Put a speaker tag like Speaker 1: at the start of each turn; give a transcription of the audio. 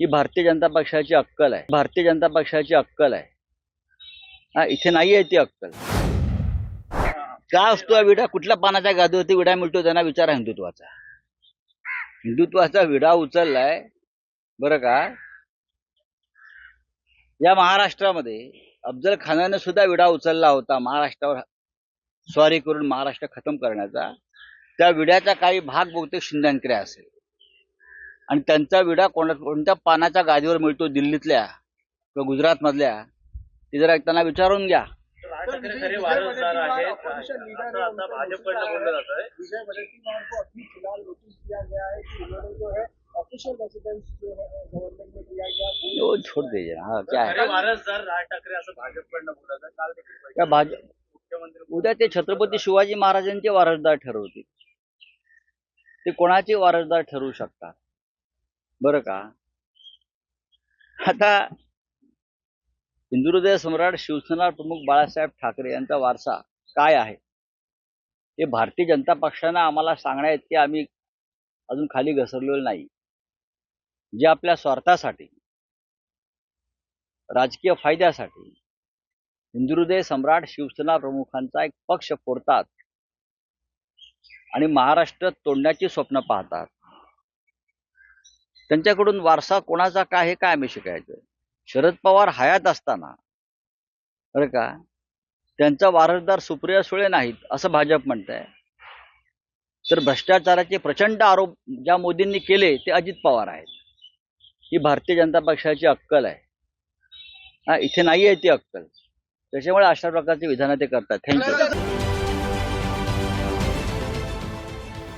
Speaker 1: ही भारतीय जनता पक्षाची अक्कल आहे. भारतीय जनता पक्षाची अक्कल आहे. हा इथे नाही आहे ती अक्कल. का असतो विडा? कुठल्या पानाच्या गादीवरती विडा मिळतो त्यांना विचार आहे हिंदुत्वाचा. हिंदुत्वाचा विडा उचललाय. बरं का? या महाराष्ट्रामध्ये अफजल खानाने सुद्धा विडा उचलला होता महाराष्ट्रावर. स्वारी करून महाराष्ट्र खतम करण्याचा. त्या विड्याचा काही भाग बहुतेक शिंद्यांकडे असेल. आणि त्यांचा विडा कोणा कोणत्या पानाच्या गादीवर मिळतो दिल्लीतल्या किंवा गुजरात मधल्या ते जरा त्यांना विचारून घ्या.
Speaker 2: राज
Speaker 1: छोड़ दीजिए क्या है
Speaker 2: वारसदार राज ठाकरे असं भाजपकडनं बोलत काल
Speaker 1: उद्या ते छत्रपती शिवाजी महाराजांचे वारसदार ठरवतील. ते कोणाचे वारसदार ठरवू शकतात? बरं का? आता हिंदुहृदय सम्राट शिवसेना प्रमुख बाळासाहेब ठाकरे यांचा वारसा काय आहे? हे भारतीय जनता पक्षानं आम्हाला सांगण्यात की आम्ही अजून खाली घसरलेलो नाही. जे आपल्या स्वार्थासाठी राजकीय फायद्यासाठी हिंदुहृदय सम्राट शिवसेना प्रमुखांचा एक पक्ष फोडतात आणि महाराष्ट्र तोडण्याची स्वप्न पाहतात. त्यांच्याकडून वारसा कोणाचा काय हे काय आम्ही शिकायचं शरद पवार हयात असताना बरं का? त्यांचा वारसदार सुप्रिया सुळे नाहीत असं भाजप म्हणत आहे तर भ्रष्टाचाराचे प्रचंड आरोप ज्या मोदींनी केले ते अजित पवार आहेत. ही भारतीय जनता पक्षाची अक्कल आहे. हा इथे नाही आहे ती अक्कल. त्याच्यामुळे अशा प्रकारचे विधानं ते करतात. थँक्यू.